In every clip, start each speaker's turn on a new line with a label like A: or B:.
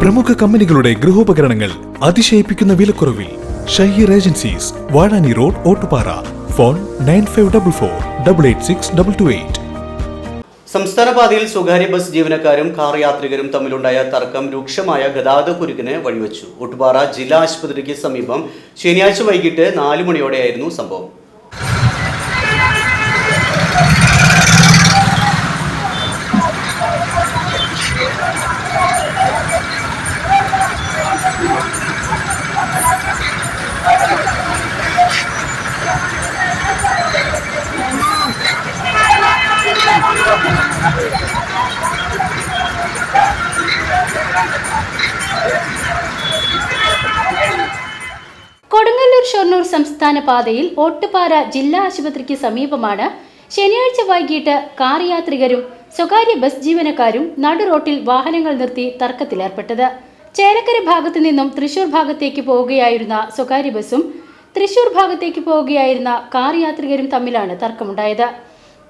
A: പ്രമുഖ കമ്പനികളുടെ ഗൃഹോപകരണങ്ങൾ അതിശയിപ്പിക്കുന്ന വിലക്കുറവിൽ Shaheer agencies Vazhani road Ottupara. Phone nine five double four double eight six double two eight.
B: സംസ്ഥാന പാതയിൽ സ്വകാര്യ ബസ് ജീവനക്കാരും കാർ യാത്രികരും തമ്മിലുണ്ടായ തർക്കം രൂക്ഷമായ ഗതാഗത കുരുക്കിന് വഴിവെച്ചു. ഒട്ടുപാറ ജില്ലാ ആശുപത്രിക്ക് സമീപം ശനിയാഴ്ച വൈകിട്ട് നാലു മണിയോടെയായിരുന്നു സംഭവം.
C: ഷൊർണൂർ സംസ്ഥാന പാതയിൽ ഓട്ടുപാറ ജില്ലാ ആശുപത്രിക്ക് സമീപമാണ് ശനിയാഴ്ച വൈകിട്ട് കാർ യാത്രികരും സ്വകാര്യ ബസ് ജീവനക്കാരും നടുറോട്ടിൽ വാഹനങ്ങൾ നിർത്തി തർക്കത്തിലേർപ്പെട്ടത്. ചേലക്കര ഭാഗത്തു നിന്നും തൃശൂർ ഭാഗത്തേക്ക് പോവുകയായിരുന്ന സ്വകാര്യ ബസ്സും തൃശൂർ ഭാഗത്തേക്ക് പോവുകയായിരുന്ന കാർ യാത്രികരും തമ്മിലാണ് തർക്കമുണ്ടായത്.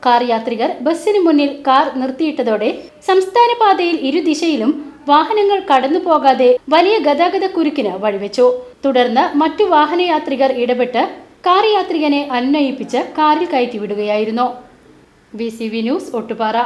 C: കാർ യാത്രികർ ബസ്സിന് മുന്നിൽ കാർ നിർത്തിയിട്ടതോടെ സംസ്ഥാന പാതയിൽ ഇരുദിശയിലും വാഹനങ്ങൾ കടന്നു പോകാതെ വലിയ ഗതാഗത കുരുക്കിന് വഴിവെച്ചു. തുടർന്ന് മറ്റു വാഹനയാത്രികർ ഇടപെട്ട് കാർ യാത്രികനെ അന്വയിപ്പിച്ച് കാറിൽ കയറ്റി വിടുകയായിരുന്നു. V news Ottupara.